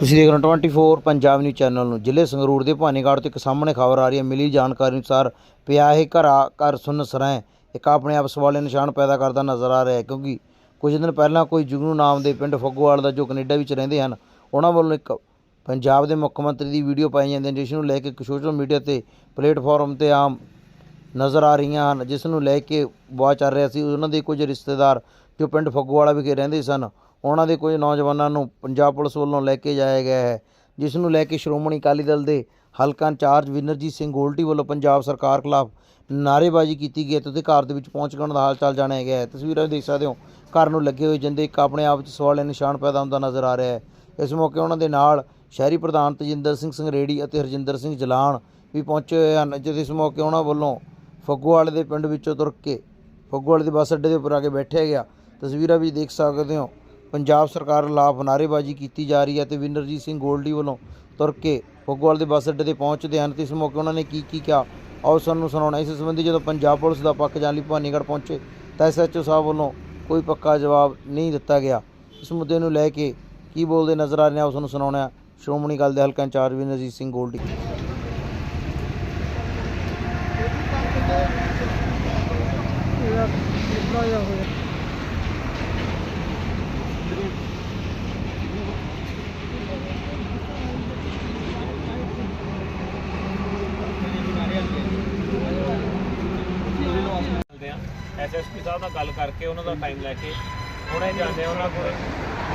ਤੁਸੀਂ ਦੇਖ ਰਹੇ ਹੋ 24 ਪੰਜਾਬ ਨਿਊਜ਼ ਚੈਨਲ ਨੂੰ। ਜ਼ਿਲ੍ਹੇ ਸੰਗਰੂਰ ਦੇ ਭਾਨੀਗੜ੍ਹ ਤੋਂ ਇੱਕ ਸਾਹਮਣੇ ਖਬਰ ਆ ਰਹੀ ਹੈ। ਮਿਲੀ ਜਾਣਕਾਰੀ ਅਨੁਸਾਰ ਪਿਆ ਇਹ ਘਰਾ, ਘਰ ਸੁੰਨ ਸਰਾਂ ਇੱਕ ਆਪਣੇ ਆਪ ਸਵਾਲੇ ਨਿਸ਼ਾਨ ਪੈਦਾ ਕਰਦਾ ਨਜ਼ਰ ਆ ਰਿਹਾ ਹੈ ਕਿਉਂਕਿ ਕੁਝ ਦਿਨ ਪਹਿਲਾਂ ਕੋਈ ਜੁਗਨੂ ਨਾਮ ਦੇ ਪਿੰਡ ਫੱਗੂਵਾਲ ਦਾ ਜੋ ਕੈਨੇਡਾ ਵਿੱਚ ਰਹਿੰਦੇ ਹਨ, ਉਹਨਾਂ ਵੱਲੋਂ ਇੱਕ ਪੰਜਾਬ ਦੇ ਮੁੱਖ ਮੰਤਰੀ ਦੀ ਵੀਡੀਓ ਪਾਈ ਜਾਂਦੀ ਹੈ, ਜਿਸ ਨੂੰ ਲੈ ਕੇ ਇੱਕ ਸੋਸ਼ਲ ਮੀਡੀਆ ਤੇ ਪਲੇਟਫਾਰਮ ਤੇ ਆਮ ਨਜ਼ਰ ਆ ਰਹੀਆਂ ਹਨ, ਜਿਸ ਨੂੰ ਲੈ ਕੇ ਬਹੁਤ ਚੱਲ ਰਿਹਾ ਸੀ। ਉਹਨਾਂ ਦੇ ਕੁਝ ਰਿਸ਼ਤੇਦਾਰ ਜੋ ਪਿੰਡ ਫੱਗੂਵਾਲਾ ਵਿਖੇ ਰਹਿੰਦੇ ਸਨ ਉਹਨਾਂ ਦੇ ਕੁਝ ਨੌਜਵਾਨਾਂ ਨੂੰ ਪੰਜਾਬ ਪੁਲਿਸ ਵੱਲੋਂ ਲੈ ਕੇ ਜਾਇਆ ਗਿਆ ਹੈ, ਜਿਸ ਨੂੰ ਲੈ ਕੇ ਸ਼੍ਰੋਮਣੀ ਅਕਾਲੀ ਦਲ ਦੇ ਹਲਕਾ ਇੰਚਾਰਜ ਵਿਨਰਜੀਤ ਸਿੰਘ ਗੋਲਟੀ ਵੱਲੋਂ ਪੰਜਾਬ ਸਰਕਾਰ ਖਿਲਾਫ ਨਾਅਰੇਬਾਜ਼ੀ ਕੀਤੀ ਗਈ ਹੈ ਤੇ ਉਹਦੇ ਘਰ ਦੇ ਵਿੱਚ ਪਹੁੰਚ ਕਰਨ ਦਾ ਹਾਲ ਚਾਲ ਜਾਣਿਆ ਗਿਆ ਹੈ। ਤਸਵੀਰਾਂ ਵਿੱਚ ਦੇਖ ਸਕਦੇ ਹੋ, ਘਰ ਨੂੰ ਲੱਗੇ ਹੋਏ ਜਿੰਦੇ ਇੱਕ ਆਪਣੇ ਆਪ ਵਿੱਚ ਸਵਾਲੇ ਨਿਸ਼ਾਨ ਪੈਦਾ ਹੁੰਦਾ ਨਜ਼ਰ ਆ ਰਿਹਾ ਹੈ। ਇਸ ਮੌਕੇ ਉਹਨਾਂ ਦੇ ਨਾਲ ਸ਼ਹਿਰੀ ਪ੍ਰਧਾਨ ਤਜਿੰਦਰ ਸਿੰਘ ਸੰਗਰੇੜੀ ਅਤੇ ਹਰਜਿੰਦਰ ਸਿੰਘ ਜਲਾਨ ਵੀ ਪਹੁੰਚੇ ਹੋਏ ਹਨ ਜਿਸ ਇਸ ਮੌਕੇ ਉਹਨਾਂ ਵੱਲੋਂ ਫੱਗੂਵਾਲੇ ਦੇ ਪਿੰਡ ਵਿੱਚੋਂ ਤੁਰ ਕੇ ਫੱਗੂਵਾਲੇ ਦੇ ਬੱਸ ਅੱਡੇ ਦੇ ਉੱਪਰ ਆ ਕੇ ਬੈਠਿਆ ਗਿਆ। ਤਸਵੀਰਾਂ ਵੀ ਦੇਖ ਸਕਦੇ ਹੋ ਪੰਜਾਬ ਸਰਕਾਰ ਖਿਲਾਫ ਨਾਅਰੇਬਾਜ਼ੀ ਕੀਤੀ ਜਾ ਰਹੀ ਹੈ ਤੇ ਵਿਨਰਜੀਤ ਸਿੰਘ ਗੋਲਡੀ ਵੱਲੋਂ ਤੁਰ ਕੇ ਫੱਗੂਵਾਲ ਦੇ ਬੱਸ ਅੱਡੇ ਤੇ ਪਹੁੰਚਦੇ ਹਨ ਤੇ ਇਸ ਮੌਕੇ ਉਹਨਾਂ ਨੇ ਕੀ ਕੀ ਕਿਹਾ? ਆਓ ਸਾਨੂੰ ਸੁਣਾਉਣਾ। ਇਸ ਸੰਬੰਧੀ ਜਦੋਂ ਪੰਜਾਬ ਪੁਲਿਸ ਦਾ ਪੱਖ ਜਾਣ ਲਈ ਭਵਾਨੀਗੜ੍ਹ ਪਹੁੰਚੇ ਤਾਂ ਐਸਐਚਓ ਸਾਹਿਬ ਵੱਲੋਂ ਕੋਈ ਪੱਕਾ ਜਵਾਬ ਨਹੀਂ ਦਿੱਤਾ ਗਿਆ। ਇਸ ਮੁੱਦੇ ਨੂੰ ਲੈ ਕੇ ਕੀ ਬੋਲਦੇ ਨਜ਼ਰ ਆ ਰਹੇ ਨੇ? ਆਓ ਸਾਨੂੰ ਸੁਣਾਉਣਾ ਸ਼੍ਰੋਮਣੀ ਅਕਾਲੀ ਦੇ ਹਲਕਾ ਇੰਚਾਰਜ ਵਿਨਰਜੀਤ ਸਿੰਘ ਗੋਲਡੀ। ਮਿਲਦੇ ਆ ਐਸਐਸਪੀ ਸਾਹਿਬ ਨਾਲ ਗੱਲ ਕਰਕੇ ਉਹਨਾਂ ਦਾ ਟਾਈਮ ਲੈ ਕੇ ਹੁਣੇ ਜਾਂਦੇ ਆ ਉਹਨਾਂ ਕੋਲ।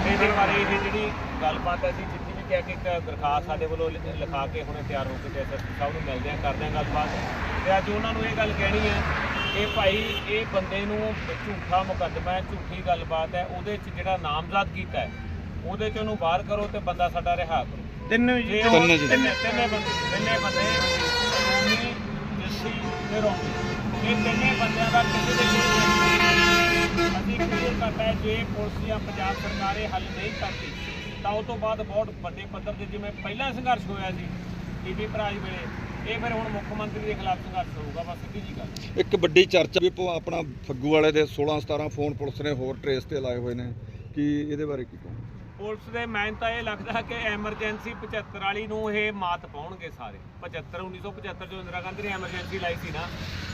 ਇਹਦੇ ਬਾਰੇ ਇਹ ਜਿਹੜੀ ਗੱਲਬਾਤ ਹੈ ਅਸੀਂ ਜਿੱਤੀ ਵੀ ਕਿਹਾ ਕਿ ਇੱਕ ਦਰਖਾਸਤ ਸਾਡੇ ਵੱਲੋਂ ਲਿ- ਲਿਖਾ ਕੇ ਹੁਣੇ ਤਿਆਰ ਹੋ ਕੇ ਐਸਐਸਪੀ ਸਾਹਿਬ ਨੂੰ ਮਿਲਦੇ ਆ ਕਰਦੇ ਆ ਗੱਲਬਾਤ। ਤੇ ਅੱਜ ਉਹਨਾਂ ਨੂੰ ਇਹ ਗੱਲ ਕਹਿਣੀ ਹੈ ਕਿ ਭਾਈ ਇਹ ਬੰਦੇ ਨੂੰ ਝੂਠਾ ਮੁਕੱਦਮਾ ਹੈ ਝੂਠੀ ਗੱਲਬਾਤ ਹੈ ਉਹਦੇ 'ਚ ਜਿਹੜਾ ਨਾਮਜ਼ਦ ਕੀਤਾ ਹੈ ਉਹਦੇ 'ਚ ਉਹਨੂੰ ਬਾਹਰ ਕਰੋ ਤੇ ਬੰਦਾ ਸਾਡਾ ਰਿਹਾ ਕਰੋ। ਤਿੰਨ ਜੇ ਉਹ ਤਿੰਨੇ ਤਿੰਨੇ ਬੰਦੇ ਤਿੰਨੇ ਬੰਦੇ ਰੋਮੀ ਜੱਸੀ ਤੇ ਰੋਮੀ ਇਹ ਤਿੰਨੇ ਬੰਦਿਆਂ ਦਾ ਕਿਸੇ ਦੇ ਕੋਈ ਅਸੀਂ ਕਲੀਅਰ ਕਰਤਾ ਹੈ, ਜੇ ਪੁਲਿਸ ਜਾਂ ਪੰਜਾਬ ਸਰਕਾਰ ਇਹ ਹੱਲ ਨਹੀਂ ਕਰਦੀ, ਤਾਂ ਉਹ ਤੋਂ ਬਾਅਦ ਬਹੁਤ ਵੱਡੇ ਪੱਧਰ ਤੇ ਜਿਵੇਂ ਪਹਿਲਾਂ ਸੰਘਰਸ਼ ਹੋਇਆ ਸੀ ਟੀਵੀ ਭਰਾਜ ਵੇਲੇ, ਇਹ ਫਿਰ ਹੁਣ ਮੁੱਖ ਮੰਤਰੀ ਦੇ ਖਿਲਾਫ ਸੰਘਰਸ਼ ਹੋਊਗਾ, ਬਸ ਸਿੱਧੀ ਜੀ ਗੱਲ। ਇੱਕ ਵੱਡੀ ਚਰਚਾ ਵੀ ਪ- ਆਪਣਾ ਫੱਗੂ ਵਾਲੇ ਦੇ 16 17 ਫੋਨ ਪੁਲਿਸ ਨੇ ਹੋਰ ਟਰੇਸ ਤੇ ਲਾਏ ਹੋਏ ਨੇ, ਕਿ ਇਹਦੇ ਬਾਰੇ ਕੀ ਕਹੋ ਪੁਲਿਸ ਦੇ, ਮੈਨ ਤਾਂ ਇਹ ਲੱਗਦਾ ਕਿ ਐਮਰਜੈਂਸੀ 75 ਵਾਲੀ ਨੂੰ ਇਹ ਮਾਤ ਪਾਉਣਗੇ ਸਾਰੇ। 75 1975 ਜੋ ਇੰਦਰਾ ਗਾਂਧੀ ਨੇ ਐਮਰਜੈਂਸੀ ਲਾਈ ਸੀ ਨਾ,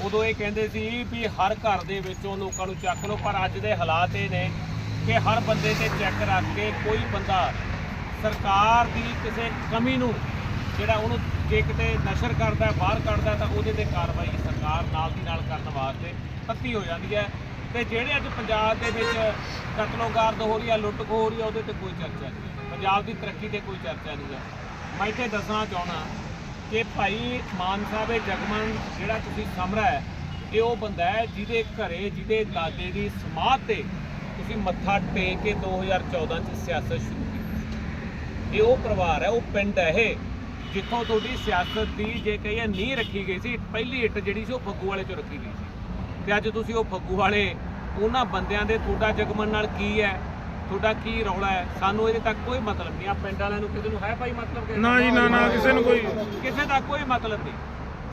ਉਦੋਂ ਇਹ ਕਹਿੰਦੇ ਸੀ ਵੀ ਹਰ ਘਰ ਦੇ ਵਿੱਚੋਂ ਲੋਕਾਂ ਨੂੰ ਚੱਕ ਲਓ, ਪਰ ਅੱਜ ਦੇ ਹਾਲਾਤ ਇਹ ਨੇ ਕਿ ਹਰ ਬੰਦੇ ਤੇ ਚੈੱਕ ਰੱਖ ਕੇ ਕੋਈ ਬੰਦਾ ਸਰਕਾਰ ਦੀ ਕਿਸੇ ਕਮੀ ਨੂੰ, ਜਿਹੜਾ ਉਹਨੂੰ ਜੇ ਕਿਤੇ ਨਸ਼ਰ ਕਰਦਾ, ਬਾਹਰ ਕੱਢਦਾ, ਤਾਂ ਉਹਦੇ ਤੇ ਕਾਰਵਾਈ ਸਰਕਾਰ ਨਾਲ ਦੀ ਨਾਲ ਕਰਨ ਵਾਸਤੇ ਤੱਤੀ ਹੋ ਜਾਂਦੀ ਹੈ। ਤੇ ਜਿਹੜੇ ਅੱਜ ਪੰਜਾਬ ਦੇ ਵਿੱਚ ਕਤਲੋਗਾਰਦ ਹੋ ਰਹੀ ਹੈ ਲੁੱਟ ਖੋਹ ਹੋ ਰਹੀ ਹੈ ਉਹਦੇ ਤੇ ਕੋਈ ਚਰਚਾ ਨਹੀਂ ਹੈ। ਪੰਜਾਬ ਦੀ ਤਰੱਕੀ ਤੇ ਕੋਈ ਚਰਚਾ ਨਹੀਂ ਹੈ। ਮੈਂ ਇੱਥੇ ਦੱਸਣਾ ਚਾਹਣਾ ਕਿ ਭਾਈ ਮਾਨ ਸਾਹਿਬ ਇਹ ਜਗਮਨ ਜਿਹੜਾ ਤੁਸੀਂ ਸਮਰਾ ਹੈ, ਇਹ ਉਹ ਬੰਦਾ ਹੈ ਜਿਹਦੇ ਘਰੇ, ਜਿਹਦੇ ਦਾਦੇ ਦੀ ਸਮਾਧ ਤੇ ਤੁਸੀਂ ਮੱਥਾ ਟੇਕ ਕੇ 2014 ਚ ਸਿਆਸਤ ਸ਼ੁਰੂ ਕੀਤੀ। ਇਹ ਉਹ ਪਰਿਵਾਰ ਹੈ, ਉਹ ਪਿੰਡ ਹੈ ਇਹ, ਜਿੱਥੋਂ ਤੁਹਾਡੀ ਸਿਆਸਤ ਦੀ ਜੇ ਕਹੀਏ ਨੀਂਹ ਰੱਖੀ ਗਈ ਸੀ, ਪਹਿਲੀ ਇੱਟ ਜਿਹੜੀ ਸੀ ਉਹ ਫੱਗੂ ਵਾਲੇ ਚੋਂ ਰੱਖੀ ਗਈ ਸੀ। ਤੇ ਅੱਜ ਤੁਸੀਂ ਉਹ ਫੱਗੂ ਵਾਲੇ ਉਹਨਾਂ ਬੰਦਿਆਂ ਦੇ ਤੁਹਾਡਾ ਜਗਮਨ ਨਾਲ ਕੀ ਹੈ? ਤੁਹਾਡਾ ਕੀ ਰੌਲਾ ਹੈ? ਸਾਨੂੰ ਇਹਦੇ ਤੱਕ ਕੋਈ ਮਤਲਬ ਨਹੀਂ ਆ ਪਿੰਡ ਵਾਲਿਆਂ ਨੂੰ ਕਿਸੇ ਨੂੰ ਹੈ ਭਾਈ ਮਤਲਬ ਕਿਸੇ ਨਾ ਜੀ, ਨਾ, ਨਾ, ਕਿਸੇ ਨੂੰ ਕੋਈ- ਕਿਸੇ ਦਾ ਕੋਈ ਮਤਲਬ ਨਹੀਂ।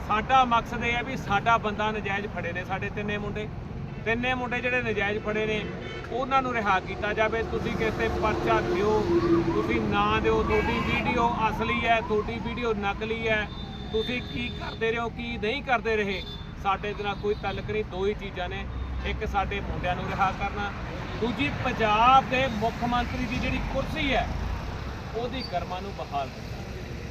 ਸਾਡਾ ਮਕਸਦ ਇਹ ਹੈ ਵੀ ਸਾਡਾ ਬੰਦਾ ਨਜਾਇਜ਼ ਫੜੇ ਨੇ ਸਾਡੇ ਤਿੰਨੇ ਮੁੰਡੇ। ਤਿੰਨੇ ਮੁੰਡੇ ਜਿਹੜੇ ਨਜਾਇਜ਼ ਫੜੇ ਨੇ ਉਹਨਾਂ ਨੂੰ ਰਿਹਾ ਕੀਤਾ ਜਾਵੇ। ਤੁਸੀਂ ਕਿਸੇ ਪਰਚਾ ਦਿਓ ਤੁਸੀਂ ਨਾ ਦਿਓ ਤੁਹਾਡੀ ਵੀਡੀਓ ਅਸਲੀ ਹੈ ਤੁਹਾਡੀ ਵੀਡੀਓ ਨਕਲੀ ਹੈ। ਤੁਸੀਂ ਕੀ ਕਰਦੇ ਰਹੇ ਕੀ ਨਹੀਂ ਕਰਦੇ ਰਹੇ? ਸਾਡੇ ਦੇ ਨਾਲ ਕੋਈ ਤਾਲੁਕ ਨਹੀਂ ਦੋ ਹੀ ਚੀਜ਼ਾਂ ਨੇ ਇੱਕ ਸਾਡੇ ਮੁੰਡਿਆਂ ਨੂੰ ਰਿਹਾ ਕਰਨਾ ਦੂਜੀ ਪੰਜਾਬ ਦੇ ਮੁੱਖ ਮੰਤਰੀ ਦੀ ਜਿਹੜੀ ਕੁਰਸੀ ਹੈ ਉਹਦੀ ਕਰਮਾਂ ਨੂੰ ਬਹਾਲ ਕਰਨਾ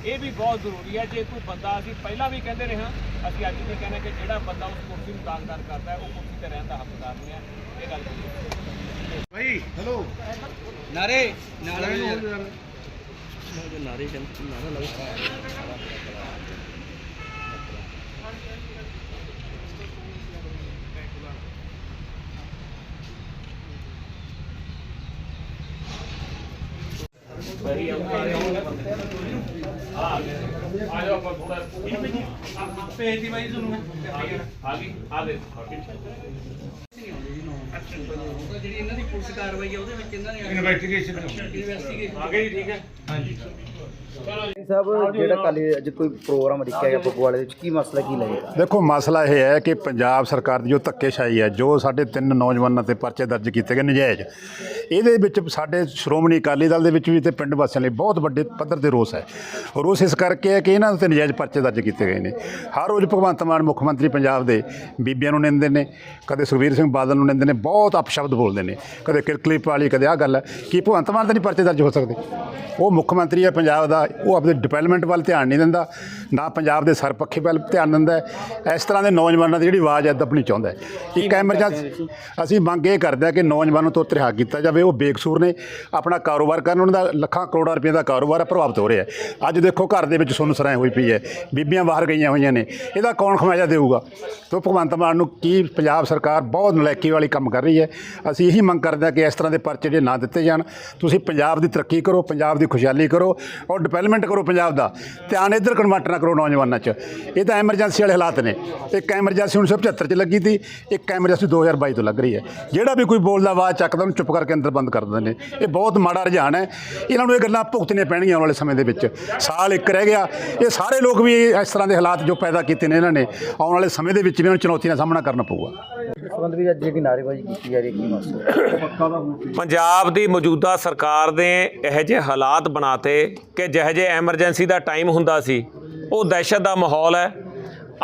ਇਹ ਵੀ ਬਹੁਤ ਜ਼ਰੂਰੀ ਹੈ ਜੇ ਕੋਈ ਬੰਦਾ ਅਸੀਂ ਪਹਿਲਾਂ ਵੀ ਕਹਿੰਦੇ ਰਹੇ ਹਾਂ ਅਸੀਂ ਅੱਜ ਵੀ ਕਹਿੰਦੇ ਕਿ ਜਿਹੜਾ ਬੰਦਾ ਉਸ ਕੁਰਸੀ ਨੂੰ ਦਾਗਦਾਰ ਕਰਦਾ ਹੈ ਉਹ ਕੁਰਸੀ ਤੇ ਰਹਿਣ ਦਾ ਹੱਕਦਾਰ ਨਹੀਂ ਹੈ ਇਹ ਗੱਲ ਭਾਈ ਹੈਲੋ ਨਾਰੇ ਵਹੀ ਅੰਕਾਰ ਹੋਣੇ ਬੰਦੇ ਆ ਆ ਜਾਓ ਆਪਾਂ ਥੋੜਾ ਪੇਜ ਦੀ ਬਾਈ ਤੁਹਾਨੂੰ ਆ ਗਈ ਆ ਦੇ ਜਿਹੜੀ ਇਹਨਾਂ ਦੀ ਪੁਲਿਸ ਕਾਰਵਾਈ ਹੈ ਉਹਦੇ ਵਿੱਚ ਇਹਨਾਂ ਨੇ ਇਨਵੈਸਟੀਗੇਸ਼ਨ ਇਨਵੈਸਟੀਗੇਸ਼ਨ ਆ ਗਈ ਠੀਕ ਹੈ। ਹਾਂਜੀ। ਸਾਹਿਬ, ਜਿਹੜਾ ਕੱਲ ਅੱਜ ਕੋਈ ਪ੍ਰੋਗਰਾਮ ਰੱਖਿਆ ਗਿਆ ਫਗਵਾੜੇ ਵਿੱਚ, ਕੀ ਮਸਲਾ ਕੀ ਲੱਗੇਗਾ ਦੇਖੋ, ਮਸਲਾ ਇਹ ਹੈ ਕਿ ਪੰਜਾਬ ਸਰਕਾਰ ਦੀ ਜੋ ਧੱਕੇਸ਼ਾਹੀ ਹੈ, ਜੋ ਸਾਡੇ ਤਿੰਨ ਨੌਜਵਾਨਾਂ ਤੇ ਪਰਚੇ ਦਰਜ ਕੀਤੇ ਗਏ ਨਜਾਇਜ਼, ਇਹਦੇ ਵਿੱਚ ਸਾਡੇ ਸ਼੍ਰੋਮਣੀ ਅਕਾਲੀ ਦਲ ਦੇ ਵਿੱਚ ਵੀ ਤੇ ਪਿੰਡ ਵਾਸੀਆਂ ਲਈ ਬਹੁਤ ਵੱਡੇ ਪੱਧਰ ਤੇ ਰੋਸ ਹੈ। ਰੋਸ ਇਸ ਕਰਕੇ ਹੈ ਕਿ ਇਹਨਾਂ ਤੇ ਨਜਾਇਜ਼ ਪਰਚੇ ਦਰਜ ਕੀਤੇ ਗਏ ਨੇ। ਹਰ ਰੋਜ਼ ਭਗਵੰਤ ਮਾਨ ਮੁੱਖ ਮੰਤਰੀ ਪੰਜਾਬ ਦੇ ਬੀਬੀਆਂ ਨੂੰ ਨਿੰਦੇ ਨੇ, ਕਦੇ ਸੁਖਬੀਰ ਸਿੰਘ ਬਾਦਲ ਨੂੰ ਨਿੰਦੇ ਨੇ, ਬਹੁਤ ਅਪਸ਼ਬਦ ਬੋਲਦੇ ਨੇ। ਕਦੇ ਕਿਰਕਲਿਪ ਵਾਲੀ, ਕਦੇ ਆਹ ਗੱਲ ਹੈ। ਕਿ ਭਗਵੰਤ ਮਾਨ ਤੇ ਨਹੀਂ ਪਰਚੇ ਦਰਜ ਹੋ ਸਕਦੇ? ਉਹ ਮੁੱਖ ਮੰਤਰੀ ਹੈ ਪੰਜਾਬ ਦਾ ਉਹ ਆਪਣੇ ਡਿਵੈਲਪਮੈਂਟ ਵੱਲ ਧਿਆਨ ਨਹੀਂ ਦਿੰਦਾ ਨਾ ਪੰਜਾਬ ਦੇ ਸਰਪੱਖੀ ਵੱਲ ਧਿਆਨ ਦਿੰਦਾ। ਇਸ ਤਰ੍ਹਾਂ ਦੇ ਨੌਜਵਾਨਾਂ ਦੀ ਜਿਹੜੀ ਆਵਾਜ਼ ਹੈ ਦੱਬਣੀ ਚਾਹੁੰਦਾ ਇੱਕ ਐਮਰਜੈਂਸੀ ਅਸੀਂ ਮੰਗ ਇਹ ਕਰਦੇ ਹਾਂ ਕਿ ਨੌਜਵਾਨਾਂ ਤੋਂ ਰਿਹਾ ਕੀਤਾ ਜਾਵੇ। ਉਹ ਬੇਕਸੂਰ ਨੇ ਆਪਣਾ ਕਾਰੋਬਾਰ ਕਰਨ ਉਹਨਾਂ ਦਾ ਲੱਖਾਂ ਕਰੋੜਾਂ ਰੁਪਏ ਦਾ ਕਾਰੋਬਾਰ ਹੈ, ਪ੍ਰਭਾਵਿਤ ਹੋ ਰਿਹਾ ਅੱਜ ਦੇਖੋ ਘਰ ਦੇ ਵਿੱਚ ਸੁੰਨ ਸਰਾਏ ਹੋਈ ਪਈ ਹੈ। ਬੀਬੀਆਂ ਬਾਹਰ ਗਈਆਂ ਹੋਈਆਂ ਨੇ। ਇਹਦਾ ਕੌਣ ਖਮਾਜਾ ਦੇਊਗਾ? ਤੋਂ ਭਗਵੰਤ ਮਾਨ ਨੂੰ ਕੀ ਪੰਜਾਬ ਸਰਕਾਰ ਬਹੁਤ ਨਲਾਇਕੀ ਵਾਲੀ ਕੰਮ ਕਰ ਰਹੀ ਹੈ? ਅਸੀਂ ਇਹੀ ਮੰਗ ਕਰਦੇ ਹਾਂ ਕਿ ਇਸ ਤਰ੍ਹਾਂ ਦੇ ਪਰਚੇ ਜਿਹੜੇ ਨਾ ਦਿੱਤੇ ਜਾਣ ਤੁਸੀਂ ਪੰਜਾਬ ਦੀ ਤਰੱਕੀ ਕਰੋ ਪੰਜਾਬ ਦੀ ਖੁਸ਼ਹਾਲੀ ਕਰੋ ਔਰ ਡਿਵੈਲਪਮੈਂਟ ਕਰੋ ਪੰਜਾਬ ਦਾ। ਧਿਆਨ ਇੱਧਰ ਕਨਵਰਟ ਨਾ ਕਰੋ ਨੌਜਵਾਨਾਂ 'ਚ। ਇਹ ਤਾਂ ਐਮਰਜੈਂਸੀ ਵਾਲੇ ਹਾਲਾਤ ਨੇ। ਇੱਕ ਐਮਰਜੈਂਸੀ 1975 'ਚ ਲੱਗੀ ਸੀ ਇੱਕ ਐਮਰਜੈਂਸੀ 2022 ਤੋਂ ਲੱਗ ਰਹੀ ਹੈ। ਜਿਹੜਾ ਵੀ ਕੋਈ ਬੋਲਦਾ, ਆਵਾਜ਼ ਚੱਕਦਾ, ਉਹਨੂੰ ਚੁੱਪ ਕਰਕੇ ਅੰਦਰ ਬੰਦ ਕਰ ਦਿੰਦੇ ਨੇ। ਇਹ ਬਹੁਤ ਮਾੜਾ ਰੁਝਾਨ ਹੈ। ਇਹਨਾਂ ਨੂੰ ਇਹ ਗੱਲਾਂ ਭੁਗਤਣੀਆਂ ਪੈਣਗੀਆਂ ਆਉਣ ਵਾਲੇ ਸਮੇਂ ਦੇ ਵਿੱਚ। ਸਾਲ ਇੱਕ ਰਹਿ ਗਿਆ। ਇਹ ਸਾਰੇ ਲੋਕ ਵੀ ਇਸ ਤਰ੍ਹਾਂ ਦੇ ਹਾਲਾਤ ਜੋ ਪੈਦਾ ਕੀਤੇ ਨੇ ਇਹਨਾਂ ਨੇ, ਆਉਣ ਵਾਲੇ ਸਮੇਂ ਦੇ ਵਿੱਚ ਵੀ ਇਹਨਾਂ ਚੁਣੌਤੀਆਂ ਦਾ ਸਾਹਮਣਾ ਕਰਨਾ ਪਊਗਾ। ਸੰਬੰਧ ਵਿੱਚ ਅੱਜ ਜਿਹੜੀ ਨਾਅਰੇਬਾਜ਼ੀ ਕੀਤੀ ਜਾ ਰਹੀ ਹੈ, ਕੀ ਮਸਲਾ ਪੰਜਾਬ ਦੀ ਮੌਜੂਦਾ ਸਰਕਾਰ ਨੇ ਇਹੋ ਜਿਹੇ ਹਾਲਾਤ ਬਣਾਤੇ ਕਿ ਜਿਹੋ ਜਿਹੇ ਐਮਰਜੈਂਸੀ ਦਾ ਟਾਈਮ ਹੁੰਦਾ ਸੀ, ਉਹ ਦਹਿਸ਼ਤ ਦਾ ਮਾਹੌਲ ਹੈ।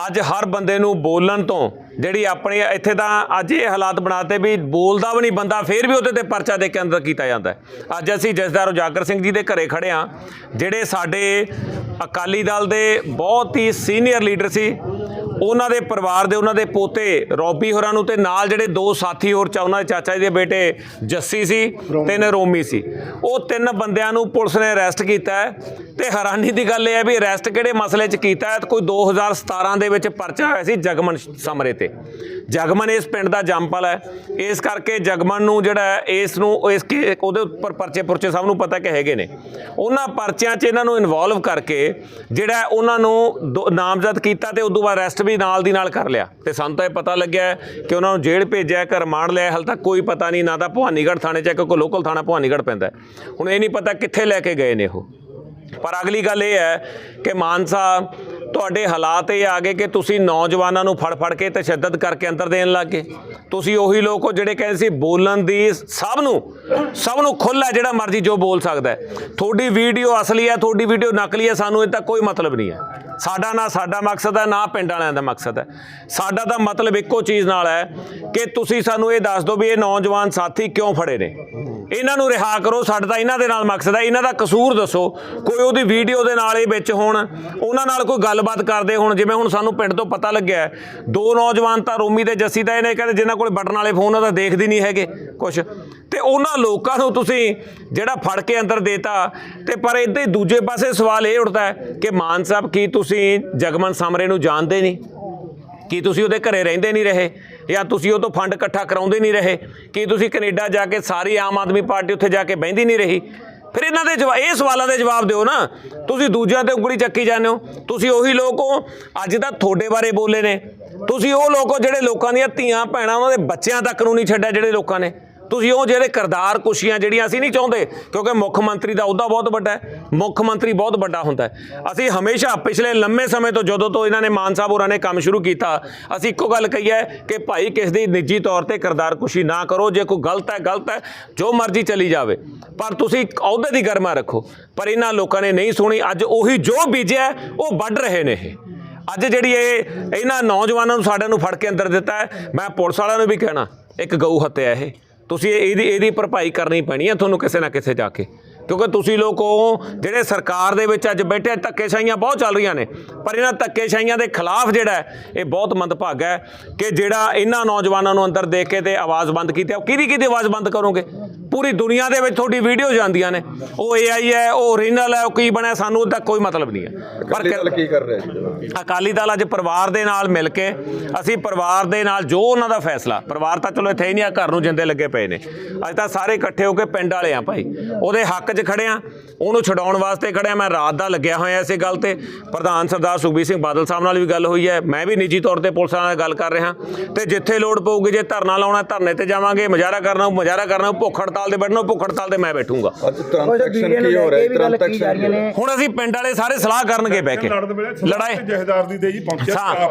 ਅੱਜ ਹਰ ਬੰਦੇ ਨੂੰ ਬੋਲਣ ਤੋਂ ਜਿਹੜੀ ਆਪਣੀ ਇੱਥੇ ਤਾਂ ਅੱਜ ਇਹ ਹਾਲਾਤ ਬਣਾਤੇ ਵੀ ਬੋਲਦਾ ਵੀ ਨਹੀਂ ਬੰਦਾ, ਫੇਰ ਵੀ ਉਹਦੇ ਤੇ ਪਰਚਾ ਦੇ ਕੇ ਅੰਦਰ ਕੀਤਾ ਜਾਂਦਾ ਅੱਜ ਅਸੀਂ ਜਸਦਾਰ ਉਜਾਗਰ ਸਿੰਘ ਜੀ ਦੇ ਘਰੇ ਖੜੇ ਆ ਜਿਹੜੇ ਸਾਡੇ ਅਕਾਲੀ ਦਲ ਦੇ ਬਹੁਤ ਹੀ ਸੀਨੀਅਰ ਲੀਡਰ ਸੀ ਉਹਨਾਂ ਦੇ ਪਰਿਵਾਰ ਦੇ ਉਹਨਾਂ ਦੇ ਪੋਤੇ ਰੋਬੀ ਹੋਰਾਂ ਨੂੰ ਤੇ ਨਾਲ ਜਿਹੜੇ ਦੋ ਸਾਥੀ ਹੋਰ ਚਾ ਉਹਨਾਂ ਦੇ ਚਾਚਾ ਜੀ ਦੇ ਬੇਟੇ ਜੱਸੀ ਸੀ ਤੇ ਨਰੋਮੀ ਸੀ। ਉਹ ਤਿੰਨ ਬੰਦਿਆਂ ਨੂੰ ਪੁਲਿਸ ਨੇ ਅਰੈਸਟ ਕੀਤਾ ਤੇ ਹੈਰਾਨੀ ਦੀ ਗੱਲ ਇਹ ਹੈ ਵੀ ਅਰੈਸਟ ਕਿਹੜੇ ਮਸਲੇ 'ਚ ਕੀਤਾ ਹੈ? ਕੋਈ 2017 ਦੇ ਵਿੱਚ ਪਰਚਾ ਹੋਇਆ ਸੀ ਜਗਮਨ ਸਮਰੇ ਤੇ। ਜਗਮਨ ਇਸ ਪਿੰਡ ਦਾ ਜੰਮਪਲ ਹੈ। ਇਸ ਕਰਕੇ ਜਗਮਨ ਨੂੰ ਜਿਹੜਾ ਇਸ ਨੂੰ ਇਸ ਕੇ ਉਹਦੇ ਉੱਪਰ ਪਰਚੇ ਪੁਰਚੇ ਸਭ ਨੂੰ ਪਤਾ ਕਿ ਹੈਗੇ ਨੇ। ਉਹਨਾਂ ਪਰਚਿਆਂ 'ਚ ਇਹਨਾਂ ਨੂੰ ਇਨਵੋਲਵ ਕਰਕੇ ਜਿਹੜਾ ਉਹਨਾਂ ਨੂੰ ਨਾਮਜ਼ਦ ਕੀਤਾ ਤੇ ਉਦੋਂ ਬਾਅਦ ਅਰੈਸਟ ਵੀ ਨਾਲ ਦੀ ਨਾਲ ਕਰ ਲਿਆ। ਤੇ ਸਾਨੂੰ ਤਾਂ ਇਹ ਪਤਾ ਲੱਗਿਆ ਕਿ ਉਹਨਾਂ ਨੂੰ ਜੇਲ੍ਹ ਭੇਜਿਆ, ਘਰ ਮਾਰ ਲਿਆ, ਹਾਲੇ ਤੱਕ ਕੋਈ ਪਤਾ ਨਹੀਂ, ਨਾ ਤਾਂ ਭਵਾਨੀਗੜ੍ਹ ਥਾਣੇ 'ਚ ਕਿਉਂਕਿ ਲੋਕਲ ਥਾਣਾ ਭਵਾਨੀਗੜ੍ਹ ਪੈਂਦਾ ਹੁਣ ਇਹ ਨਹੀਂ ਪਤਾ ਕਿੱਥੇ ਲੈ ਕੇ ਗਏ ਨੇ ਉਹ। ਪਰ ਅਗਲੀ ਗੱਲ ਇਹ ਹੈ ਕਿ ਮਾਨਸਾ ਤੁਹਾਡੇ ਹਾਲਾਤ ਇਹ ਆ ਗਏ ਕਿ ਤੁਸੀਂ ਨੌਜਵਾਨਾਂ ਨੂੰ ਫੜ ਫੜ ਕੇ ਤਸ਼ੱਦਦ ਕਰਕੇ ਅੰਦਰ ਦੇਣ ਲੱਗੇ ਤੁਸੀਂ ਉਹੀ ਲੋਕ ਹੋ ਜਿਹੜੇ ਕਹਿੰਦੇ ਸੀ ਬੋਲਣ ਦੀ ਸਭ ਨੂੰ ਸਭ ਨੂੰ ਖੁੱਲ੍ਹ ਹੈ ਜਿਹੜਾ ਮਰਜ਼ੀ ਜੋ ਬੋਲ ਸਕਦਾ ਹੈ। ਤੁਹਾਡੀ ਵੀਡੀਓ ਅਸਲੀ ਹੈ, ਤੁਹਾਡੀ ਵੀਡੀਓ ਨਕਲੀ ਹੈ, ਸਾਨੂੰ ਇਹ ਤਾਂ ਕੋਈ ਮਤਲਬ ਨਹੀਂ ਹੈ। ਸਾਡਾ ਨਾ ਸਾਡਾ ਮਕਸਦ ਹੈ, ਨਾ ਪਿੰਡ ਵਾਲਿਆਂ ਦਾ ਮਕਸਦ ਹੈ। ਸਾਡਾ ਤਾਂ ਮਤਲਬ ਇੱਕੋ ਚੀਜ਼ ਨਾਲ ਹੈ ਕਿ ਤੁਸੀਂ ਸਾਨੂੰ ਇਹ ਦੱਸ ਦਿਓ ਵੀ ਇਹ ਨੌਜਵਾਨ ਸਾਥੀ ਕਿਉਂ ਫੜੇ ਨੇ? ਇਹਨਾਂ ਨੂੰ ਰਿਹਾ ਕਰੋ, ਸਾਡਾ ਤਾਂ ਇਹਨਾਂ ਦੇ ਨਾਲ ਮਕਸਦ ਹੈ। ਇਹਨਾਂ ਦਾ ਕਸੂਰ ਦੱਸੋ, ਕੋਈ ਉਹਦੀ ਵੀਡੀਓ ਦੇ ਨਾਲ ਇਹ ਵਿੱਚ ਹੋਣ। ਉਹਨਾਂ ਨਾਲ ਕੋਈ ਗੱਲਬਾਤ ਕਰਦੇ ਹੁਣ, ਜਿਵੇਂ ਹੁਣ ਸਾਨੂੰ ਪਿੰਡ ਤੋਂ ਪਤਾ ਲੱਗਿਆ ਦੋ ਨੌਜਵਾਨ ਤਾਂ ਰੋਮੀ ਤੇ ਜੱਸੀ ਤਾਂ ਇਹਨੇ ਕਹਿੰਦੇ ਜਿਨ੍ਹਾਂ ਕੋਲ ਬਟਨ ਵਾਲੇ ਫੋਨ ਆ ਤਾਂ ਦੇਖਦੇ ਨਹੀਂ ਹੈਗੇ ਕੁਛ। ਤੇ ਉਹਨਾਂ ਲੋਕਾਂ ਨੂੰ ਤੁਸੀਂ ਜਿਹੜਾ ਫੜ ਕੇ ਅੰਦਰ ਦੇਤਾ, ਤੇ ਪਰ ਇੱਥੇ ਦੂਜੇ ਪਾਸੇ ਸਵਾਲ ਇਹ ਉੱਠਦਾ ਹੈ ਕਿ ਮਾਨ ਸਾਹਿਬ ਕੀ ਤੁਸੀਂ ਜਗਮਨ ਸਮਰੇ ਨੂੰ ਜਾਣਦੇ ਨਹੀਂ? ਕੀ ਤੁਸੀਂ ਉਹਦੇ ਘਰੇ ਰਹਿੰਦੇ ਨਹੀਂ ਰਹੇ? ਜਾਂ ਤੁਸੀਂ ਉਹ ਤੋਂ ਫੰਡ ਇਕੱਠਾ ਕਰਾਉਂਦੇ ਨਹੀਂ ਰਹੇ? ਕੀ ਤੁਸੀਂ ਕੈਨੇਡਾ ਜਾ ਕੇ ਸਾਰੀ ਆਮ ਆਦਮੀ ਪਾਰਟੀ ਉੱਥੇ ਜਾ ਕੇ ਬਹਿੰਦੀ ਨਹੀਂ ਰਹੀ? ਫਿਰ ਇਹਨਾਂ ਦੇ ਜਵਾ, ਇਹ ਸਵਾਲਾਂ ਦੇ ਜਵਾਬ ਦਿਓ ਨਾ। ਤੁਸੀਂ ਦੂਜਿਆਂ ਤੇ ਉਂਗਲੀ ਚੱਕੀ ਜਾਂਦੇ ਹੋ। ਤੁਸੀਂ ਉਹੀ ਲੋਕ ਹੋ, ਅੱਜ ਤਾਂ ਤੁਹਾਡੇ ਬਾਰੇ ਬੋਲੇ ਨੇ। ਤੁਸੀਂ ਉਹ ਲੋਕ ਹੋ ਜਿਹੜੇ ਲੋਕਾਂ ਦੀਆਂ ਧੀਆਂ ਭੈਣਾਂ ਉਹਨਾਂ ਦੇ ਬੱਚਿਆਂ ਤੱਕ ਨੂੰ ਨਹੀਂ ਛੱਡਿਆ, ਜਿਹੜੇ ਲੋਕਾਂ ਨੇ। ਤੁਸੀਂ ਉਹ ਜਿਹੜੇ ਕਰਦਾਰ ਕੁਸ਼ੀਆਂ ਜਿਹੜੀਆਂ ਅਸੀਂ ਨਹੀਂ ਚਾਹੁੰਦੇ, ਕਿਉਂਕਿ ਮੁੱਖ ਮੰਤਰੀ ਦਾ ਅਹੁਦਾ ਬਹੁਤ ਵੱਡਾ ਹੈ, ਮੁੱਖ ਮੰਤਰੀ ਬਹੁਤ ਵੱਡਾ ਹੁੰਦਾ ਹੈ। ਅਸੀਂ ਹਮੇਸ਼ਾ ਪਿਛਲੇ ਲੰਮੇ ਸਮੇਂ ਤੋਂ ਜਦੋਂ ਤੋਂ ਇਹਨਾਂ ਨੇ ਮਾਨ ਸਾਹਿਬ ਹੋਰਾਂ ਨੇ ਕੰਮ ਸ਼ੁਰੂ ਕੀਤਾ, ਅਸੀਂ ਇੱਕੋ ਗੱਲ ਕਹੀ ਹੈ ਕਿ ਭਾਈ ਕਿਸ ਦੀ ਨਿੱਜੀ ਤੌਰ ਤੇ ਕਰਦਾਰ ਕੁਸ਼ੀ ਨਾ ਕਰੋ, ਜੇ ਕੋਈ ਗਲਤ ਹੈ ਗਲਤ ਹੈ, ਜੋ ਮਰਜ਼ੀ ਚਲੀ ਜਾਵੇ। ਪਰ ਤੁਸੀਂ ਅਹੁਦੇ ਦੀ ਗਰਮਾ ਰੱਖੋ। ਪਰ ਇਹਨਾਂ ਲੋਕਾਂ ਨੇ ਨਹੀਂ ਸੁਣੀ, ਅੱਜ ਉਹੀ ਜੋ ਬੀਜਿਆ, ਉਹ ਵੱਢ ਰਹੇ ਨੇ ਇਹ। ਅੱਜ ਜਿਹੜੀ ਇਹ, ਇਹਨਾਂ ਨੌਜਵਾਨਾਂ ਨੂੰ ਸਾਰਿਆਂ ਨੂੰ ਫੜ ਕੇ ਅੰਦਰ ਦਿੱਤਾ ਮੈਂ ਪੁਲਿਸ ਵਾਲਿਆਂ ਨੂੰ ਵੀ ਕਹਿਣਾ, ਇੱਕ ਗਊ ਹੱਤਿਆ ਇਹ। ਤੁਸੀਂ ਇਹ- ਇਹਦੀ ਇਹਦੀ ਭਰਪਾਈ ਕਰਨੀ ਪੈਣੀ ਹੈ ਤੁਹਾਨੂੰ ਕਿਸੇ ਨਾ ਕਿਸੇ ਜਾ ਕੇ। ਕਿਉਂਕਿ ਤੁਸੀਂ ਲੋਕ ਉਹ ਜਿਹੜੇ ਸਰਕਾਰ ਦੇ ਵਿੱਚ ਅੱਜ ਬੈਠੇ ਧੱਕੇਸ਼ਾਹੀਆਂ ਬਹੁਤ ਚੱਲ ਰਹੀਆਂ ਨੇ। ਪਰ ਇਹਨਾਂ ਧੱਕੇਸ਼ਾਹੀਆਂ ਦੇ ਖਿਲਾਫ ਜਿਹੜਾ ਇਹ ਬਹੁਤ ਮੰਦਭਾਗਾ ਹੈ ਕਿ ਜਿਹੜਾ ਇਹਨਾਂ ਨੌਜਵਾਨਾਂ ਨੂੰ ਅੰਦਰ ਦੇਖ ਕੇ ਤੇ ਆਵਾਜ਼ ਬੰਦ ਕੀਤੀ ਹੈ ਕਿਹਦੀ ਕਿਹਦੀ ਆਵਾਜ਼ ਬੰਦ ਕਰੋਗੇ? ਪੂਰੀ ਦੁਨੀਆ ਦੇ ਵਿੱਚ ਤੁਹਾਡੀ ਵੀਡੀਓ ਜਾਂਦੀਆਂ ਨੇ। ਉਹ ਏਆਈ ਹੈ ਉਹ ਓਰੀਜਨਲ ਹੈ ਉਹ ਕੀ ਬਣਿਆ ਸਾਨੂੰ ਉਹਦਾ ਕੋਈ ਮਤਲਬ ਨਹੀਂ ਹੈ। ਪਰ ਦਲ ਕੀ ਕਰ ਰਿਹਾ ਜੀ? ਅਕਾਲੀ ਦਲ ਅੱਜ ਪਰਿਵਾਰ ਦੇ ਨਾਲ ਮਿਲ ਕੇ ਅਸੀਂ ਪਰਿਵਾਰ ਦੇ ਨਾਲ ਜੋ ਉਹਨਾਂ ਦਾ ਫੈਸਲਾ ਪਰਿਵਾਰ ਤਾਂ ਚਲੋ ਇੱਥੇ ਹੀ ਨਹੀਂ ਆ ਘਰ ਨੂੰ ਜਿੰਦੇ ਲੱਗੇ ਪਏ ਨੇ। ਅੱਜ ਤਾਂ ਸਾਰੇ ਇਕੱਠੇ ਹੋ ਕੇ ਪਿੰਡ ਵਾਲੇ ਆ ਭਾਈ। ਉਹਦੇ ਹੱਕ 'ਚ ਖੜੇ ਆ ਉਹਨੂੰ ਛਡਾਉਣ ਵਾਸਤੇ ਖੜੇ ਆ। ਮੈਂ ਰਾਤ ਦਾ ਲੱਗਿਆ ਹੋਇਆ ਇਸੇ ਗੱਲ ਤੇ। ਪ੍ਰਧਾਨ ਸਰਦਾਰ ਸੁਖਬੀਰ ਸਿੰਘ ਬਾਦਲ ਸਾਹਿਬ ਨਾਲ ਵੀ ਗੱਲ ਹੋਈ ਹੈ। ਮੈਂ ਵੀ ਨਿੱਜੀ ਤੌਰ ਤੇ ਪੁਲਿਸ ਨਾਲ ਗੱਲ ਕਰ ਰਿਹਾ। ਤੇ ਜਿੱਥੇ ਲੋੜ ਪਊਗੀ ਜੇ ਧਰਨਾ ਲਾਉਣਾ ਧਰਨੇ ਤੇ ਜਾਵਾਂਗੇ ਮੁਜ਼ਾਹਰਾ ਕਰਨਾ ਮੁਜ਼ਾਹਰਾ ਕਰਨਾ ਭੁੱਖ ਹੜਤਾਲ ਹੜਤਾਲ ਤੇ ਬੈਠਣਾ ਭੁੱਖ ਹੜਤਾਲ ਤੇ ਮੈਂ ਬੈਠੂੰਗਾ। ਅੱਜ ਤੁਰੰਤ ਐਕਸ਼ਨ ਕੀ ਹੋ ਰਿਹਾ ਹੈ? ਤੁਰੰਤ ਐਕਸ਼ਨ ਹੁਣ ਅਸੀਂ ਪਿੰਡ ਵਾਲੇ ਸਾਰੇ ਸਲਾਹ ਕਰਨਗੇ ਬਹਿ ਕੇ। ਲੜਾਈ। ਜਹਦਾਰ ਦੀ ਦੇ ਜੀ ਹਾਂ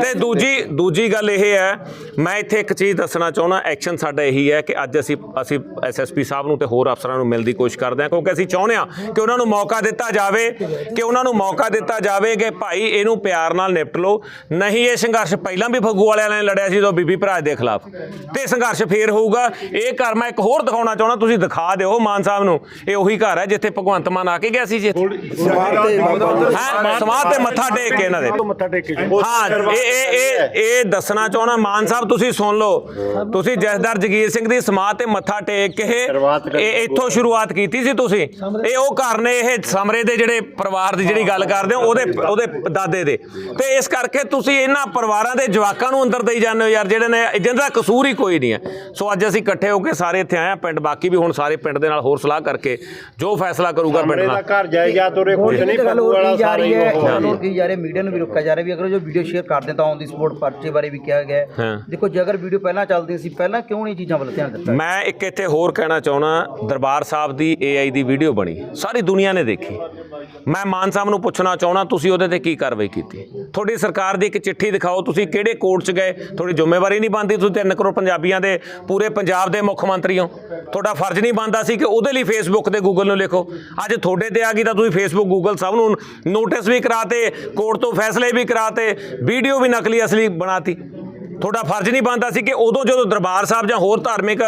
ਤੇ ਦੂਜੀ ਦੂਜੀ ਗੱਲ ਇਹ ਹੈ ਮੈਂ ਇੱਥੇ ਇੱਕ ਚੀਜ਼ ਦੱਸਣਾ ਚਾਹੁੰਦਾ ਐਕਸ਼ਨ ਸਾਡਾ ਇਹੀ ਹੈ ਕਿ ਅੱਜ ਅਸੀਂ ਅਸੀਂ ਐਸਐਸਪੀ ਸਾਹਿਬ ਨੂੰ ਤੇ ਹੋਰ ਅਫਸਰਾਂ ਨੂੰ ਮਿਲਣ ਦੀ ਕੋਸ਼ਿਸ਼ ਕਰਦੇ ਹਾਂ ਕਿਉਂਕਿ ਅਸੀਂ ਚਾਹੁੰਦੇ ਹਾਂ ਕਿ ਉਹਨਾਂ ਨੂੰ ਮੌਕਾ ਦਿੱਤਾ ਜਾਵੇ ਕਿ ਉਹਨਾਂ ਨੂੰ ਮੌਕਾ ਦਿੱਤਾ ਜਾਵੇ ਕਿ ਭਾਈ ਇਹਨੂੰ ਪਿਆਰ ਨਾਲ ਨਿਪਟ ਲਓ। ਨਹੀਂ ਇਹ ਸੰਘਰਸ਼ ਪਹਿਲਾਂ ਵੀ ਫੱਗੂ ਵਾਲਿਆਂ ਨੇ ਲੜਿਆ ਸੀ ਜਦੋਂ ਬੀਬੀ ਭਰਾ ਦੇ ਖਿਲਾਫ। ਤੇ ਸੰਘਰਸ਼ ਫੇਰ ਹੋਊਗਾ। ਇਹ ਘਰ ਮੈਂ ਇੱਕ ਹੋਰ ਦਿਖਾਉਣਾ ਚਾਹੁੰਦਾ ਤੁਸੀਂ ਦਿਖਾ ਦਿਓ ਮਾਨ ਸਾਹਿਬ ਨੂੰ। ਇਹ ਉਹੀ ਘਰ ਹੈ ਜਿੱਥੇ ਭਗਵੰਤ ਮਾਨ ਆ ਕੇ ਗਿਆ ਸੀ ਜੀ। ਹਾਂ? ਸਮਾਧ ਤੇ ਮੱਥਾ ਟੇਕ ਕੇ ਇਹਨਾਂ ਦੇ। ਮੱਥਾ ਟੇਕ ਕੇ ਹਾਂ ਇਹ ਇਹ ਇਹ ਇਹ ਦੱਸਣਾ ਚਾਹਣਾ ਮਾਨ ਸਾਹਿਬ ਤੁਸੀਂ ਸੁਣ ਲਓ। ਤੁਸੀਂ ਜਸਦਾਰ ਜਗੀਰ ਸਿੰਘ ਦੀ ਸਮਾਧ ਤੇ ਮੱਥਾ ਟੇਕ ਕੇ ਇਹ ਇੱਥੋਂ ਸ਼ੁਰੂਆਤ ਕੀਤੀ ਸੀ ਤੁਸੀਂ। ਇਹ ਉਹ ਘਰ ਨੇ ਇਹ ਸਮਰੇ ਦੇ ਜਿਹੜੇ ਪਰਿਵਾਰ ਦੀ ਜਿਹੜੀ ਗੱਲ ਕਰਦੇ ਹੋ ਉਹਦੇ ਉਹਦੇ ਦਾਦੇ ਦੇ। ਤੇ ਇਸ ਕਰਕੇ ਤੁਸੀਂ ਇਹਨਾਂ ਪਰਿਵਾਰਾਂ ਦੇ ਜਵਾਕਾਂ ਨੂੰ ਅੰਦਰ ਦੇਈ ਜਾਂਦੇ ਹੋ ਯਾਰ ਜਿਹੜੇ ਨੇ ਜਿਹਨਾਂ ਦਾ ਕਸੂਰ ਹੀ ਕੋਈ ਨਹੀਂ ਹੈ। ਸੋ ਅੱਜ ਅਸੀਂ ਇਕੱਠੇ ਹੋ ਕੇ ਸਾਰੇ ਇੱਥੇ ਆਏ ਆ ਪਿੰਡ ਬਾਕੀ ਵੀ ਹੁਣ ਸਾਰੇ ਪਿੰਡ ਦੇ ਨਾਲ ਹੋਰ ਸਲਾਹ ਕਰਕੇ ਜੋ ਫੈਸਲਾ ਕਰੂਗਾ ਪਿੰਡ ਨਾਲ। ਘਰ ਉਰੇ ਹੋਰ ਕੁਝ ਨਹੀਂ ਗੱਲ ਵਾਲਾ ਕੀ ਜਾ ਸਾਰਾ ਰਹੀ ਹੀ ਹੈ ਹੋਰ ਕੀ ਜਾ ਰਹੀ ਹੈ ਮੀਡੀਆ ਨੂੰ ਵੀ ਰੋਕਿਆ ਜਾ ਰਿਹਾ ਵੀ ਅਗਰ ਜੋ ਵੀਡੀਓ ਸ਼ੇਅਰ ਕਰਦੇ ਤਾਂ ਔਨ ਦੀ ਸਪੋਰਟ ਪਰਚੇ ਬਾਰੇ ਵੀ ਕਿਹਾ ਗਿਆ ਹੈ। ਹਾਂ। ਦੇਖੋ ਜੇ ਅਗਰ ਵੀਡੀਓ ਪਹਿਲਾਂ ਚੱਲਦੀ ਸੀ ਪਹਿਲਾਂ ਕਿਉਂ ਨਹੀਂ ਚੀਜ਼ਾਂ ਵੱਲ ਧਿਆਨ ਦਿੱਤਾ? ਮੈਂ ਇੱਕ ਇੱਥੇ ਹੋਰ ਕਹਿਣਾ ਚਾਹੁੰਦਾ ਦਰਬਾਰ ਸਾਹਿਬ ਦੀ AI ਦੀ ਵੀਡੀਓ ਬਣੀ ਸਾਰੀ ਦੁਨੀਆ ਨੇ ਦੇਖੀ। ਮੈਂ ਮਾਨ ਸਾਹਿਬ ਨੂੰ ਪੁੱਛਣਾ ਚਾਹੁੰਦਾ ਤੁਸੀਂ ਉਹਦੇ ਤੇ ਕੀ ਕਾਰਵਾਈ ਕੀਤੀ? ਤੁਹਾਡੀ ਸਰਕਾਰ ਦੀ ਇੱਕ ਚਿੱਠੀ ਦਿਖਾਓ ਤੁਸੀਂ ਕਿਹੜੇ ਕੋਰਟ 'ਚ ਗਏ? ਤੁਹਾਡੀ ਜ਼ਿੰਮੇਵਾਰੀ ਨਹੀਂ ਬਣਦੀ ਤੁਸੀਂ 3 ਕਰੋੜ ਪੰਜਾਬੀਆਂ ਦੇ ਪੂਰੇ ਪੰਜਾਬ ਦੇ ਮੁੱਖ ਮੰਤਰੀ ਹੋ। ਤੁਹਾਡਾ ਫਰਜ਼ ਨਹੀਂ ਬਣਦਾ ਸੀ ਕਿ ਉਹਦੇ ਲਈ ਫੇਸਬੁੱਕ ਤੇ ਗੂਗਲ ਨੂੰ ਲਿਖੋ। ਅੱਜ ਤੁਹਾਡੇ ਤੇ ਆ ਗਈ ਤਾਂ ਤੁਸੀਂ ਫੇਸਬੁੱਕ ਗੂਗਲ ਸਭ ਨੂੰ ਨੋਟਿਸ ਵੀ ਕਰਾਤੇ, ਕੋਰਟ ਤੋਂ ਫੈਸਲੇ ਵੀ ਕਰਾਤੇ ਵੀਡੀਓ ਵੀ ਨਕਲੀ ਅਸਲੀ ਬਣਾਤੀ। ਤੁਹਾਡਾ ਫਰਜ਼ ਨਹੀਂ ਬਣਦਾ ਸੀ ਕਿ ਉਦੋਂ ਜਦੋਂ ਦਰਬਾਰ ਸਾਹਿਬ ਜਾਂ ਹੋਰ ਧਾਰਮਿਕ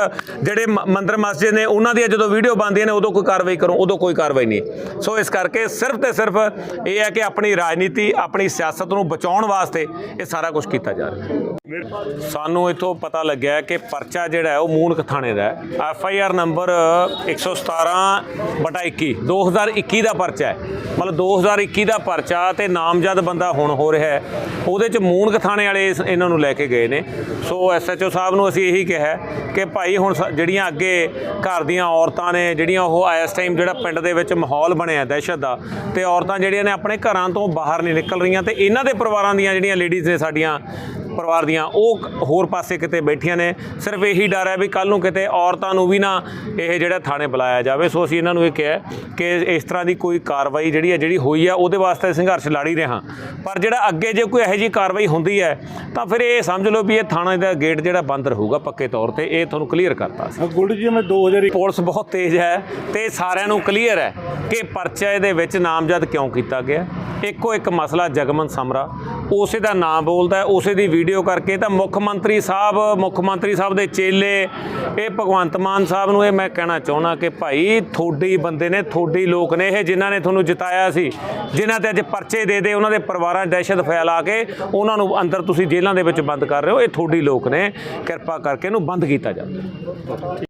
ਜਿਹੜੇ ਮ- ਮੰਦਿਰ ਮਸਜਿਦ ਨੇ, ਉਹਨਾਂ ਦੀਆਂ ਜਦੋਂ ਵੀਡੀਓ ਬਣਦੀਆਂ ਨੇ, ਉਦੋਂ ਕੋਈ ਕਾਰਵਾਈ ਕਰੋ, ਉਦੋਂ ਕੋਈ ਕਾਰਵਾਈ ਨਹੀਂ। ਸੋ ਇਸ ਕਰਕੇ ਸਿਰਫ ਤੇ ਸਿਰਫ ਇਹ ਹੈ ਕਿ ਆਪਣੀ ਰਾਜਨੀਤੀ, ਆਪਣੀ ਸਿਆਸਤ ਨੂੰ ਬਚਾਉਣ ਵਾਸਤੇ ਇਹ ਸਾਰਾ ਕੁਝ ਕੀਤਾ ਜਾ ਰਿਹਾ। ਸਾਨੂੰ ਇਥੋਂ ਪਤਾ ਲੱਗਿਆ ਕਿ ਪਰਚਾ ਜਿਹੜਾ ਹੈ, ਉਹ ਮੂਨਕ ਥਾਣੇ ਦਾ ਹੈ। ਐਫ ਆਈ ਆਰ ਨੰਬਰ 117 ਬਟਾ 21 2021 ਦਾ ਪਰਚਾ ਹੈ। ਮਤਲਬ 2021 ਦਾ ਪਰਚਾ ਤੇ ਨਾਮਜ਼ਦ ਬੰਦਾ ਹੁਣ ਹੋ ਰਿਹਾ ਹੈ। ਉਹਦੇ ਚ ਮੂਨਕ ਥਾਣੇ ਵਾਲੇ ਇਸ- ਇਹਨਾਂ ਨੂੰ ਲੈ ਕੇ ਗਏ। ਨੇ। ਸੋ ਐਸਐਚਓ ਸਾਹਿਬ ਨੂੰ ਅਸੀਂ ਇਹੀ ਕਿਹਾ ਕਿ ਭਾਈ ਹੁਣ ਜਿਹੜੀਆਂ ਅੱਗੇ ਘਰ ਦੀਆਂ ਔਰਤਾਂ ਨੇ, ਜਿਹੜੀਆਂ ਉਹ ਇਸ ਟਾਈਮ ਜਿਹੜਾ ਪਿੰਡ ਦੇ ਵਿੱਚ ਮਾਹੌਲ ਬਣਿਆ ਦਹਿਸ਼ਤ ਦਾ, ਤੇ ਔਰਤਾਂ ਜਿਹੜੀਆਂ ਨੇ ਆਪਣੇ ਘਰਾਂ ਤੋਂ ਬਾਹਰ ਨਹੀਂ ਨਿਕਲ ਰਹੀਆਂ, ਤੇ ਇਹਨਾਂ ਦੇ ਪਰਿਵਾਰਾਂ ਦੀਆਂ ਜਿਹੜੀਆਂ ਲੇਡੀਜ਼ ਨੇ ਸਾਡੀਆਂ ਪਰਿਵਾਰ ਦੀਆਂ ਉਹ ਹੋਰ ਪਾਸੇ ਕਿਤੇ ਬੈਠੀਆਂ ਨੇ। ਸਿਰਫ ਇਹੀ ਡਰ ਹੈ ਵੀ ਕੱਲ ਨੂੰ ਕਿਤੇ ਔਰਤਾਂ ਨੂੰ ਵੀ ਨਾ ਇਹ ਜਿਹੜਾ ਥਾਣੇ ਬੁਲਾਇਆ ਜਾਵੇ। ਸੋ ਅਸੀਂ ਇਹਨਾਂ ਨੂੰ ਇਹ ਕਿਹਾ ਕਿ ਇਸ ਤਰ੍ਹਾਂ ਦੀ ਕੋਈ ਕਾਰਵਾਈ ਜਿਹੜੀ ਹੈ ਜਿਹੜੀ ਹੋਈ ਆ ਉਹਦੇ ਵਾਸਤੇ ਸੰਘਰਸ਼ ਲੜੀ ਰਹੇ ਹਾਂ। ਪਰ ਜਿਹੜਾ ਅੱਗੇ ਜੇ ਕੋਈ ਇਹੋ ਜਿਹੀ ਕਾਰਵਾਈ ਹੁੰਦੀ ਹੈ ਤਾਂ ਫਿਰ ਇਹ ਸਮਝ ਲਓ ਵੀ ਇਹ ਥਾਣੇ ਦਾ ਗੇਟ ਜਿਹੜਾ ਬੰਦ ਰਹੂਗਾ ਪੱਕੇ ਤੌਰ ਤੇ। ਇਹ ਤੁਹਾਨੂੰ ਕਲੀਅਰ ਕਰਤਾ ਸੀ ਗੁੱਡ ਜੀ ਮੈਂ 2000 ਪੁਲਿਸ ਬਹੁਤ ਤੇਜ਼ ਹੈ ਤੇ ਸਾਰਿਆਂ ਨੂੰ ਕਲੀਅਰ ਹੈ ਕਿ ਪਰਚੇ ਦੇ ਵਿੱਚ ਨਾਮਜ਼ਦ ਕਿਉਂ ਕੀਤਾ ਗਿਆ। ਇੱਕੋ ਇੱਕ ਮਸਲਾ ਜਗਮਨ ਸਮਰਾ। ਉਸੇ ਦਾ ਨਾਮ ਬੋਲਦਾ ਹੈ, ਉਸੇ ਦੀ ਵੀਡੀਓ ਕਰਕੇ ਤਾਂ ਮੁੱਖ ਮੰਤਰੀ ਸਾਹਿਬ, ਮੁੱਖ ਮੰਤਰੀ ਸਾਹਿਬ ਦੇ ਚੇਲੇ, ਇਹ ਭਗਵੰਤ ਮਾਨ ਸਾਹਿਬ ਨੂੰ ਇਹ ਮੈਂ ਕਹਿਣਾ ਚਾਹੁੰਦਾ ਕਿ ਭਾਈ ਥੋੜੀ ਬੰਦੇ ਨੇ ਥੋੜੀ ਲੋਕ ਨੇ ਇਹ ਜਿਨ੍ਹਾਂ ਨੇ ਤੁਹਾਨੂੰ ਜਿਤਾਇਆ ਸੀ, ਜਿਨ੍ਹਾਂ ਤੇ ਅੱਜ ਪਰਚੇ ਦੇ ਦੇ ਉਹਨਾਂ ਦੇ ਪਰਿਵਾਰਾਂ ਦਹਿਸ਼ਤ ਫੈਲਾ ਕੇ ਉਹਨਾਂ ਨੂੰ ਅੰਦਰ ਤੁਸੀਂ ਜੇਲ੍ਹਾਂ ਦੇ ਵਿੱਚ ਬੰਦ ਕਰ ਰਹੇ ਹੋ, ਇਹ ਥੋੜੀ ਲੋਕ ਨੇ, ਕਿਰਪਾ ਕਰਕੇ ਇਹਨੂੰ ਬੰਦ ਕੀਤਾ ਜਾਵੇ।